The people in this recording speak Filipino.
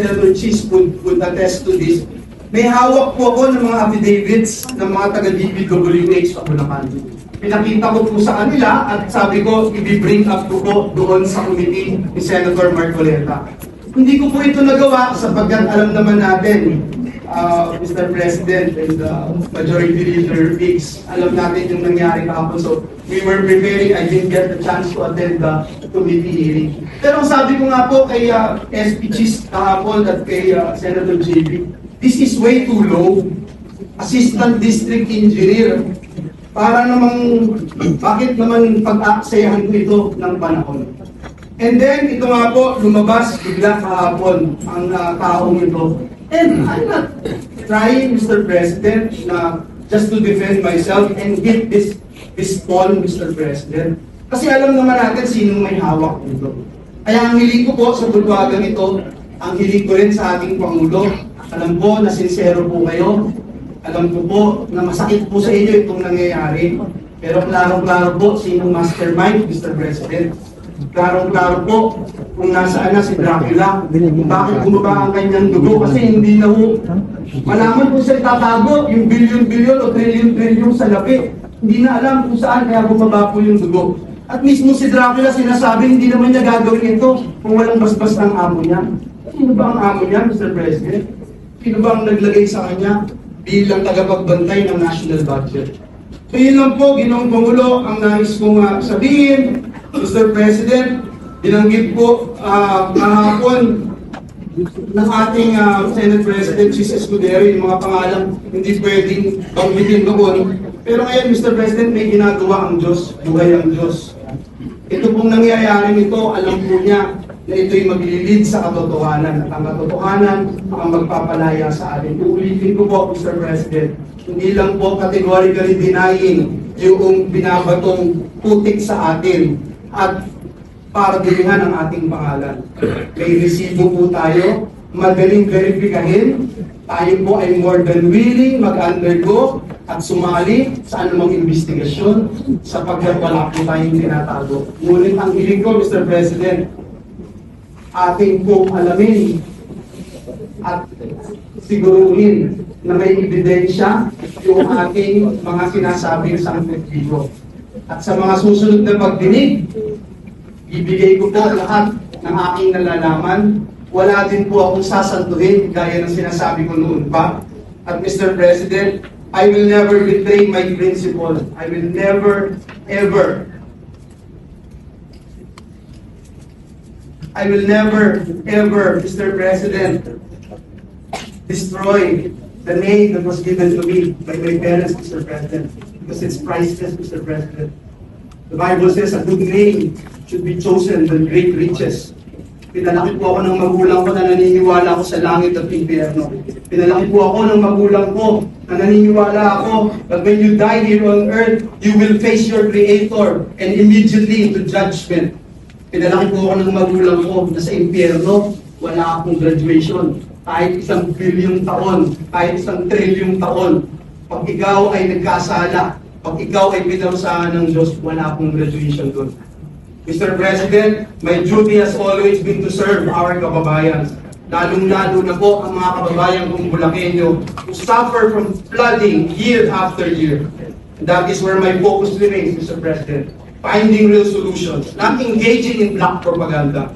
Senator Cheese would, would attest to this, may hawak po ako ng mga affidavits ng mga taga-DPWH sa Bulacan. Pinakita ko po sa kanila at sabi ko, i-bring up ko po doon sa committee ni Senator Marcoleta. Hindi ko po ito nagawa sapagkat alam naman natin, uh, Mr. President and uh, Majority Leader Hicks, alam natin yung nangyari kahapon. So, we were preparing, I didn't get the chance to attend the committee hearing. Pero sabi ko nga po kay uh, SP Cheese kahapon at kay uh, Senator JB, this is way too low. Assistant District Engineer, para namang, bakit naman pag-aaksayahan ko ito ng panahon? And then, ito nga po, lumabas bigla kahapon ang uh, taong ito. And I'm not trying, Mr. President, na just to defend myself and hit this this pawn, Mr. President. Kasi alam naman natin sinong may hawak nito. Kaya ang hiling ko po sa bulwagang ito, ang hiling ko rin sa ating Pangulo, alam ko na sincero po kayo, alam ko po na masakit po sa inyo itong nangyayari. Pero klaro-klaro po sinong mastermind, Mr. President. Klaro-klaro po kung nasaan na si Dracula, bakit bumaba ang kanyang dugo kasi hindi na po malaman kung saan tatago yung billion-billion o trillion-trillion sa lapi. Hindi na alam kung saan kaya bumaba po yung dugo. At mismo si Dracula sinasabi hindi naman niya gagawin ito kung walang basbas ng amo niya. Sino ba ang amo niya, Mr. President? Sino ba ang naglagay sa kanya bilang tagapagbantay ng national budget? So yun lang po, Ginoong Pangulo, ang nais kong uh, sabihin, Mr. President, binanggit po uh, kahapon ng ating uh, Senate President, Chis Escudero, yung mga pangalan hindi pwedeng banggitin doon. Pero ngayon, Mr. President, may ginagawa ang Diyos, buhay ang Diyos. Ito pong nangyayari nito, alam po niya na ito'y maglilid sa katotohanan. At ang katotohanan ang magpapalaya sa atin. Uulitin ko po, Mr. President, hindi lang po categorically denying yung binabatong putik sa atin at para dumihan ang ating pangalan. May resibo po tayo, magaling verifikahin, tayo po ay more than willing mag-undergo at sumali sa anumang investigasyon sapagkat wala po tayong tinatago. Ngunit ang hiling ko, Mr. President, ating pong alamin at siguruhin na may ebidensya yung ating mga sinasabing sangkutbigo. At sa mga susunod na pagdinig, ibigay ko po lahat ng aking nalalaman. Wala din po akong sasantuhin gaya ng sinasabi ko noon pa. At Mr. President, I will never betray my principle. I will never, ever I will never, ever, Mr. President, destroy the name that was given to me by my parents, Mr. President, because it's priceless, Mr. President. The Bible says a good name should be chosen than great riches. Pinalaki po ako ng magulang ko na naniniwala ako sa langit at impyerno. Pinalaki po ako ng magulang ko na naniniwala ako that when you die here on earth, you will face your Creator and immediately into judgment. Pinalaki po ako ng magulang ko na sa impyerno, wala akong graduation. Kahit isang bilyong taon, kahit isang trilyong taon, pag ikaw ay nagkasala, pag ikaw ay pinarusahan ng Diyos, wala akong graduation doon. Mr. President, my duty has always been to serve our kababayan. Lalong-lalo na po ang mga kababayan kong Bulakenyo who suffer from flooding year after year. And that is where my focus remains, Mr. President. Finding real solutions, not engaging in black propaganda.